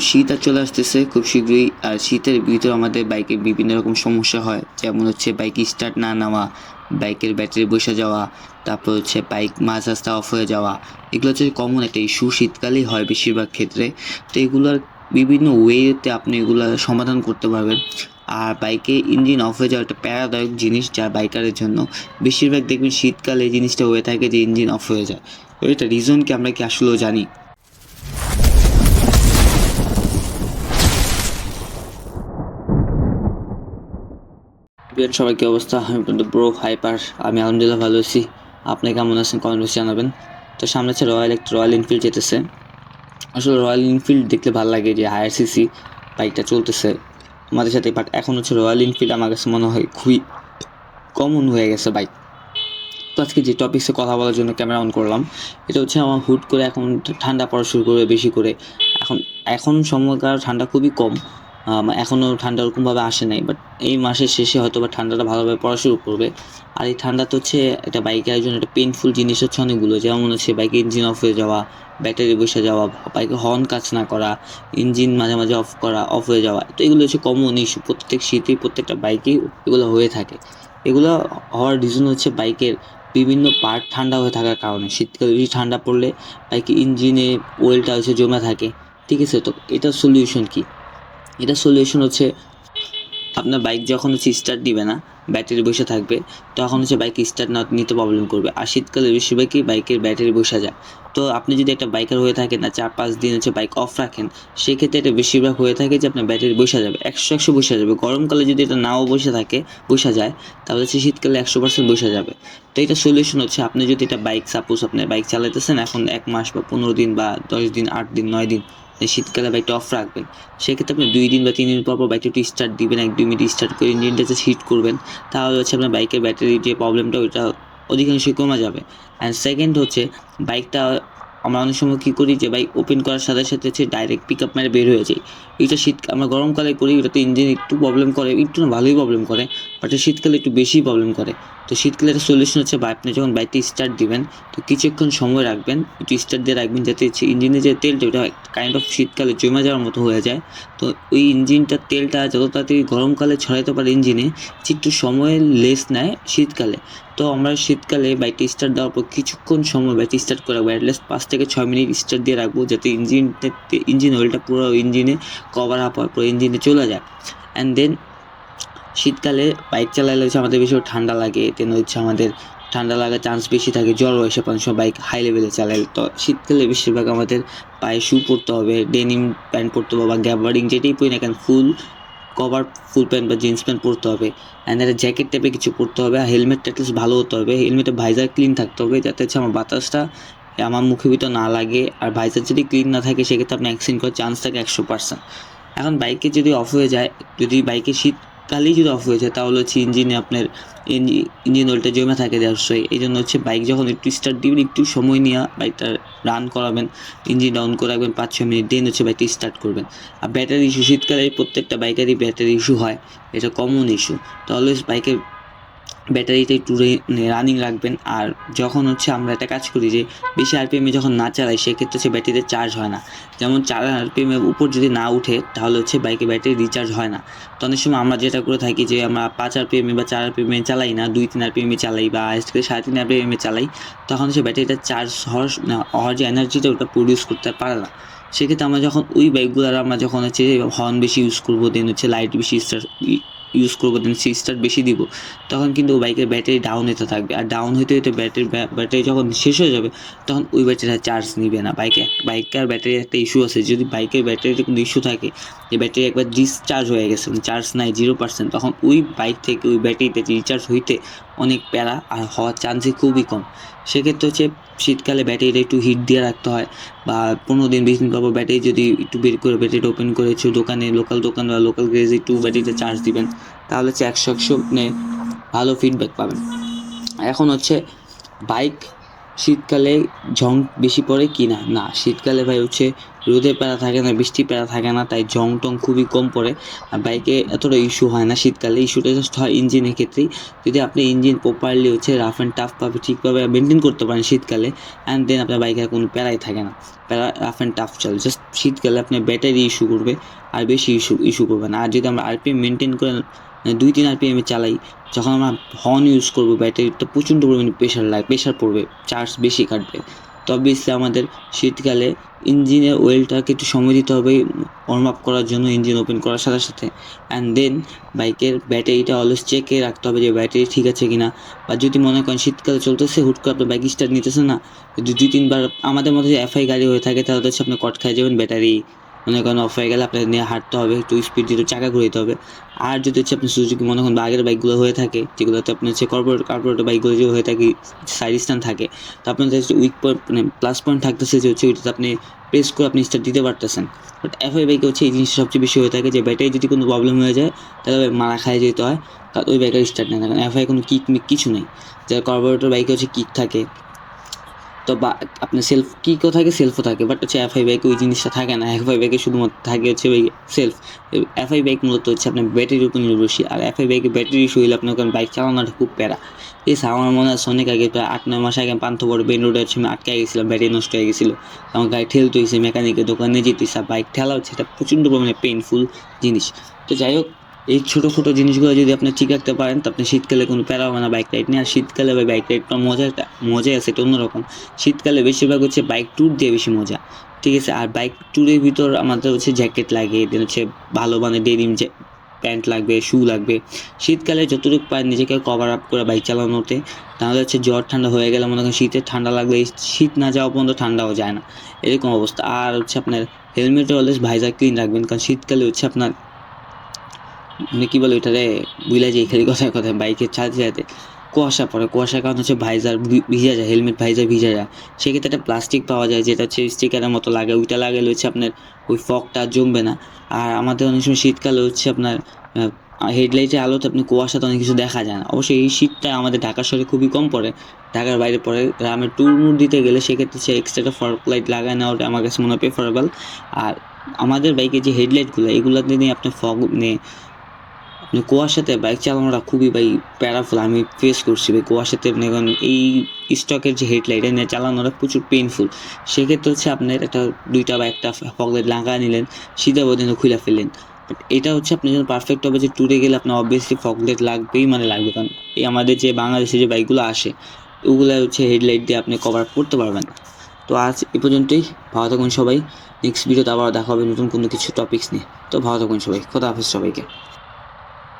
শীত আর চলে আসতেছে খুব শীঘ্রই। আর শীতের ভিতরে আমাদের বাইকে বিভিন্ন রকম সমস্যা হয়। যেমন হচ্ছে বাইক স্টার্ট না নেওয়া, বাইকের ব্যাটারি বসে যাওয়া, তারপর হচ্ছে বাইক মাঝ রাস্তা অফ হয়ে যাওয়া। এগুলো হচ্ছে কমন একটা ইস্যু শীতকালেই হয় বেশিরভাগ ক্ষেত্রে। তো এগুলোর বিভিন্ন ওয়েতে আপনি এগুলো সমাধান করতে পারবেন। আর বাইকে ইঞ্জিন অফ হয়ে যাওয়া একটা প্যারাদায়ক জিনিস যা বাইকারের জন্য। বেশিরভাগ দেখবেন শীতকালে এই জিনিসটা হয়ে থাকে যে ইঞ্জিন অফ হয়ে যায়। তো এটা রিজন কি আমরা কি আসলেও জানি? বিয়ার সবাই কি অবস্থা? আমি কিন্তু ব্রো হাইপার আমি আলহামদুলিল্লাহ ভালো আছি। আপনি কেমন আছেন? কমেন্ট জানাবেন। তো সামনে হচ্ছে রয়্যাল একটা রয়্যাল এনফিল্ড যেতেছে। আসলে রয়্যাল এনফিল্ড দেখলে ভালো লাগে যে হায়ার সিসি বাইকটা চলতেছে। আমাদের সাথে বাট এখন হচ্ছে রয়্যাল এনফিল্ড আমার কাছে মনে হয় খুবই কমন হয়ে গেছে বাইক তো আজকে যে টপিক্সে কথা বলার জন্য ক্যামেরা অন করলাম, এটা হচ্ছে আমার হুট করে এখন ঠান্ডা পড়া শুরু করবে, বেশি করে। এখন এখন সময়কার ঠান্ডা খুবই কম। এখনও ঠান্ডা ওরকমভাবে আসে নাই বাট এই মাসের শেষে হয়তো বা ঠান্ডাটা ভালোভাবে পড়া শুরু করবে। আর এই ঠান্ডা তো হচ্ছে একটা বাইকের জন্য একটা পেনফুল জিনিস হচ্ছে অনেকগুলো, যেমন হচ্ছে বাইকে ইঞ্জিন অফ হয়ে যাওয়া ব্যাটারি বসে যাওয়া বাইকে হর্ন কাজ না করা ইঞ্জিন মাঝে মাঝে অফ করা অফ হয়ে যাওয়া, তো এগুলো হচ্ছে কমন ইস্যু প্রত্যেক শীতেই প্রত্যেকটা বাইকেই এগুলো হয়ে থাকে। এগুলো হওয়ার রিজন হচ্ছে বাইকের বিভিন্ন পার্ট ঠান্ডা হয়ে থাকার কারণে। শীতকালে বেশি ঠান্ডা পড়লে বাইকে ইঞ্জিনে ওয়েলটা হচ্ছে জমে থাকে, ঠিক আছে? তো এটার সলিউশন কি? এটা সলিউশন হচ্ছে আপনার বাইক যখন হচ্ছে স্টার্ট দিবে না ব্যাটারি বসে থাকবে, তখন হচ্ছে বাইক স্টার্ট না নিতে প্রবলেম করবে। আর শীতকালে বেশিরভাগই বাইকের ব্যাটারি বসে যায়। তো আপনি যদি একটা বাইকার হয়ে থাকেন না চার পাঁচ দিন হচ্ছে বাইক অফ রাখেন, সেক্ষেত্রে এটা বেশিরভাগ হয়ে থাকে যে আপনার ব্যাটারি বসে যাবে, একশো একশো বসে যাবে। গরমকালে যদি এটা নাও বসে থাকে, বসে যায়, তাহলে হচ্ছে শীতকালে একশো পার্সেন্ট বসে যাবে। তো এটা সলিউশন হচ্ছে, আপনি যদি এটা বাইক সাপোজ আপনি বাইক চালাতেছেন এখন এক মাস বা পনেরো দিন বা দশ দিন, আট দিন, নয় দিন এই শীতকালে বাইকটা অফ রাখবেন। সেক্ষেত্রে আপনি দুই দিন বা তিন দিন পর পর বাইকটা একটু স্টার্ট দিবেন, এক দুই মিনিট স্টার্ট করে ইঞ্জিনটা যে হিট করবেন। তাহলে হচ্ছে আপনার বাইকের ব্যাটারির যে প্রবলেমটা ওইটা অধিকাংশই কমে যাবে। অ্যান্ড সেকেন্ড হচ্ছে বাইকটা আমরা অনেক সময় কী করি যে বাইক ওপেন করার সাথে সাথে হচ্ছে ডাইরেক্ট পিক আপ মেরে বের হয়ে যায় এটা শীত, আমরা গরমকালে করি ওটাতে ইঞ্জিন একটু প্রবলেম করে, একটু না ভালোই প্রবলেম করে বাট শীতকালে একটু বেশি প্রবলেম করে। তো শীতকালে একটা সলিউশন হচ্ছে বা আপনি যখন বাইকটি স্টার্ট দিবেন, তো কিছুক্ষণ সময় রাখবেন, একটু স্টার্ট দিয়ে রাখবেন যাতে হচ্ছে ইঞ্জিনে যে তেলটা, ওটা কাইন্ড অফ শীতকালে জমে যাওয়ার মতো হয়ে যায়। তো ওই ইঞ্জিনটার তেলটা যত তাড়াতাড়ি গরমকালে ছড়াইতে পারে ইঞ্জিনে একটু সময় লেস নেয় শীতকালে। তো আমরা শীতকালে বাইকটি স্টার্ট দেওয়ার পর কিছুক্ষণ সময় বাইকটি স্টার্ট করে অ্যাটলিস্ট পাঁচ থেকে ছয় মিনিট স্টার্ট দিয়ে রাখব যাতে ইঞ্জিন ইঞ্জিন অয়েলটা পুরো ইঞ্জিনে কভার আপ হওয়ার পর ইঞ্জিনে চলে যায়। অ্যান্ড দেন শীতকালে বাইক চালালে হচ্ছে আমাদের বেশি ঠান্ডা লাগে দেন হচ্ছে আমাদের ঠান্ডা লাগার চান্স বেশি থাকে, জ্বর এসে পাঁচ সময় বাইক হাই লেভেলে চালালে। তো শীতকালে বেশিরভাগ আমাদের পায়ে শু পরতে হবে ডেনিম প্যান্ট পরতে হবে বা গ্যাবার্ডিং যেটাই পরি না কেন ফুল কভার ফুল প্যান্ট বা জিন্স প্যান্ট পরতে হবে. অ্যান্ড একটা জ্যাকেট টাইপের কিছু পরতে হবে আর হেলমেটটা অ্যাটলিস্ট ভালো হতে হবে। হেলমেটে ভাইজার ক্লিন থাকতে হবে যাতে হচ্ছে আমার বাতাসটা আমার মুখে ভিতর না লাগে। আর ভাইজার যদি ক্লিন না থাকে, সেক্ষেত্রে আপনি অ্যাক্সিডেন্ট করার চান্স থাকে একশো পার্সেন্ট এখন বাইকে যদি অফ হয়ে যায়, যদি বাইকে শীতকালেই যদি অফ হয়ে যায়, তাহলে হচ্ছে ইঞ্জিনে আপনার ইঞ্জিন অয়েলটা জমে থাকে অবশ্যই। এই জন্য হচ্ছে বাইক যখন একটু স্টার্ট দিবেন, একটু সময় নিয়ে বাইকটা রান করাবেন ইঞ্জিন অন করে রাখবেন পাঁচ ছয় মিনিট দেন হচ্ছে বাইকটি স্টার্ট করবেন। আর ব্যাটারি ইস্যু শীতকালে প্রত্যেকটা বাইকেরই ব্যাটারি ইস্যু হয়, এটা কমন ইস্যু তো অলওয়েজ বাইকের ব্যাটারিটা একটু রানিং রাখবেন। আর যখন হচ্ছে আমরা একটা কাজ করি যে, বেশি আরপিএমে যখন না চালাই, সেক্ষেত্রে হচ্ছে ব্যাটারিতে চার্জ হয় না। যেমন চার আরপিএমের উপর যদি না উঠে, তাহলে হচ্ছে বাইকে ব্যাটারি রিচার্জ হয় না। তো অনেক সময় আমরা যেটা করে থাকি যে, আমরা পাঁচ আরপিএমে বা চার আরপিএমে চালাই না, দুই তিন আরপিএমে চালাই বা করে সাড়ে তিন আরপিএমে চালাই, তখন হচ্ছে ব্যাটারিটা চার্জ হওয়ার হওয়ার যে এনার্জিটা ওটা প্রডিউস করতে পারে না। সেক্ষেত্রে আমরা যখন ওই বাইকগুলোর আমরা যখন হচ্ছে হর্ন বেশি ইউজ করব দেন হচ্ছে লাইট বেশি ইউজ করব দেন সি স্টার্ট বেশি দিব, তখন কিন্তু বাইকের ব্যাটারি ডাউন হতে থাকবে। আর ডাউন হতে হতে ব্যাটারি ব্যাটারি যখন শেষ হয়ে যাবে, তখন ওই ব্যাটারিটা চার্জ নিবে না। বাইকে, বাইকের ব্যাটারির একটা ইস্যু আছে, যদি বাইকের ব্যাটারিতে কোনো ইস্যু থাকে, যে ব্যাটারি একবার ডিসচার্জ হয়ে গেছে চার্জ নাই জিরো পার্সেন্ট তখন ওই বাইক থেকে ওই ব্যাটারিতে রিচার্জ হইতে অনেক প্যারা আর হওয়ার চান্সই খুবই কম। সেক্ষেত্রে হচ্ছে শীতকালে ব্যাটারিটা একটু হিট দিয়ে রাখতে হয়, বা পনেরো দিন, বিশ দিন পর ব্যাটারি যদি একটু বের করে ব্যাটারিটা ওপেন করে দোকানে লোকাল দোকান বা লোকাল গ্যারেজে একটু ব্যাটারিতে চার্জ দিবেন তাহলে হচ্ছে একশো একশো মানে ভালো ফিডব্যাক পাবেন। এখন হচ্ছে বাইক শীতকালে ঝং বেশি পড়ে কি না? না, শীতকালে ভাই হচ্ছে রোদে প্যারা থাকে না, বৃষ্টি প্যারা থাকে না, তাই জং টং খুবই কম পড়ে। আর বাইকে এতটা ইস্যু হয় না শীতকালে। ইস্যুটা জাস্ট হয় ইঞ্জিনের ক্ষেত্রেই। যদি আপনি ইঞ্জিন প্রপারলি হচ্ছে রাফ অ্যান্ড টাফভাবে ঠিকভাবে মেনটেন করতে পারেন শীতকালে অ্যান্ড দেন আপনার বাইকের কোনো প্যারাই থাকে না। প্যারা রাফ অ্যান্ড টাফ চলে। জাস্ট শীতকালে আপনার ব্যাটারি ইস্যু করবে, আর বেশি ইস্যু ইস্যু করবে না। আর যদি আমরা আরপিএম মেনটেন করে দুই, তিন আরপিএমে চালাই, যখন আমরা হর্ন ইউজ করব ব্যাটারিটা প্রচণ্ড পরিমাণে প্রেশার লাগে প্রেশার পড়বে চার্জ বেশি কাটবে। তবে আমাদের শীতকালে ইঞ্জিনের ওয়েলটাকে একটু সময় দিতে হবে ওয়ার্ম আপ করার জন্য ইঞ্জিন ওপেন করার সাথে সাথে। অ্যান্ড দেন বাইকের ব্যাটারিটা অলওয়েজ চেকে রাখতে হবে যে ব্যাটারি ঠিক আছে কি না বা যদি মনে করেন শীতকালে চলতেছে, হুট করে আপনার বাইক স্টার্ট নিতেছে না, যদি দুই, তিনবার আমাদের মধ্যে এফআই গাড়ি হয়ে থাকে, তাহলে হচ্ছে আপনি কট খাই যাবেন ব্যাটারি মনে করেন অফ হয়ে গেলে আপনার নিয়ে হাঁটতে হবে, একটু স্পিড দিতে চাকা ঘুরাইতে হবে। আর যদি হচ্ছে আপনি সুজুকি মনে করেন আগের বাইকগুলো হয়ে থাকে, যেগুলোতে আপনার হচ্ছে কর্পোরেট কর্পোরেট বাইকগুলো যে হয়ে থাকে সাইড স্ট্যান্ড থাকে, তো আপনার হচ্ছে উইক পয়েন্ট মানে প্লাস পয়েন্ট থাকতেছে যে হচ্ছে ওইটাতে আপনি প্রেস করে আপনি স্টার্ট দিতে পারতেছেন। বাট এফ এফআই বাইকে হচ্ছে এই জিনিসটা সবচেয়ে বেশি হয়ে থাকে যে ব্যাটারি যদি কোনো প্রবলেম হয়ে যায়, তাহলে মারা খায় যেতে হয়, তাহলে ওই বাইকের স্টার্ট নেয় না। কারণ এফআই কোনো কিক মিক কিছু নেই। যার কর্পোরেটর বাইকে হচ্ছে কিক থাকে তো বা, আপনার সেলফ কিকও থাকে সেলফও থাকে বাট হচ্ছে এফআই বাইকে ওই জিনিসটা থাকে না। এফআই বাইকে শুধুমাত্র থাকে হচ্ছে ওই সেলফ এফআই বাইক মূলত হচ্ছে আপনার ব্যাটারির উপর নির্ভরশীল। আর এফআই বাইকে ব্যাটারি ইস্যু হলে আপনার কারণ বাইক চালানোটা খুব প্যারা। এই আমার মনে আছে অনেক আগে প্রায় আট, নয় মাস আগে পান্থ বড় বেন রোডে আমি আটকে গেছিলাম ব্যাটারি নষ্ট হয়ে গেছিল। আমার গাড়ি ঠেলতে হয়েছে মেকানিকের দোকানে আর বাইক ঠেলা হচ্ছে, এটা প্রচণ্ড পরিমাণে পেইনফুল জিনিস। তো যাই হোক এই ছোটো ছোটো জিনিসগুলো যদি আপনি ঠিক রাখতে পারেন, তো আপনি শীতকালে কোনো প্যারা হবে না বাইক রাইড নিয়ে আর শীতকালে ভাই বাইক রাইডটা মজা একটা, মজাই আছে, এটা অন্যরকম। শীতকালে বেশিরভাগ হচ্ছে বাইক ট্যুর দিয়ে বেশি মজা। ঠিক আছে? আর বাইক ট্যুরের ভিতর আমাদের হচ্ছে জ্যাকেট লাগে দেন হচ্ছে ভালো মানে ডেনিম প্যান্ট লাগবে শু লাগবে। শীতকালে যতটুকু পায় নিজেকে কভার আপ করে বাইক চালানোতে। তাহলে হচ্ছে জ্বর ঠান্ডা হয়ে গেলে মনে করেন শীতে ঠান্ডা লাগলে শীত না যাওয়া পর্যন্ত ঠান্ডাও যায় না। এরকম অবস্থা। আর হচ্ছে আপনার হেলমেটে অলওয়েজ ভাইজার ক্লিন রাখবেন, কারণ শীতকালে হচ্ছে আপনার মানে কী বলে ওইটারে বুঝলে যে খালি কথায় কথায় বাইকে চালাতে চালাতে কুয়াশা পড়ে, কুয়াশার কারণ হচ্ছে ভাইজার ভিজা যায়, হেলমেট ভাইজার ভিজা যায়। সেক্ষেত্রে একটা প্লাস্টিক পাওয়া যায়, যেটা হচ্ছে স্টিকারের মতো লাগে, ওইটা লাগালে হচ্ছে আপনার ওই ফগটা জমবে না। আর আমাদের অনেক সময় শীতকালে হচ্ছে আপনার হেডলাইটের আলোতে আপনি কুয়াশাতে অনেক কিছু দেখা যায় না। অবশ্যই এই শীতটা আমাদের ঢাকার শহরে খুবই কম পড়ে, ঢাকার বাইরে পড়ে। গ্রামের ট্যুর মুর দিতে গেলে সেক্ষেত্রে সে এক্সট্রা ফগ লাইট লাগায় না ওটা আমার কাছে মনে হয় প্রেফারেবল আর আমাদের বাইকে যে হেডলাইটগুলো এগুলোতে নিয়ে আপনি ফগ নিয়ে আপনি কুয়াশাতে বাইক চালানোটা খুবই ভাই প্যারাফুল, আমি ফেস করছি ভাই কুয়াশাতে। আপনি এখন এই স্টকের যে হেডলাইট নিয়ে চালানোটা প্রচুর পেইনফুল সেক্ষেত্রে হচ্ছে আপনার একটা দুইটা বা একটা ফগলাইট লাগা নিলেন, সিধা পর্যন্ত খুলে ফেললেন। বাট এটা হচ্ছে আপনার জন্য পারফেক্ট হবে যে ট্যুরে গেলে আপনার অবভিয়াসলি ফগলাইট লাগবেই মানে লাগবে। কারণ এই আমাদের যে বাংলাদেশে যে বাইকগুলো আসে, ওগুলো হচ্ছে হেডলাইট দিয়ে আপনি কভার করতে পারবেন। তো আজ এ পর্যন্তই, ভালো থাকুন সবাই। নেক্সট ভিডিওতে আবার দেখা হবে নতুন কোনো কিছু টপিকস নিয়ে। তো ভালো থাকুন সবাই, খোদা হাফেজ সবাইকে।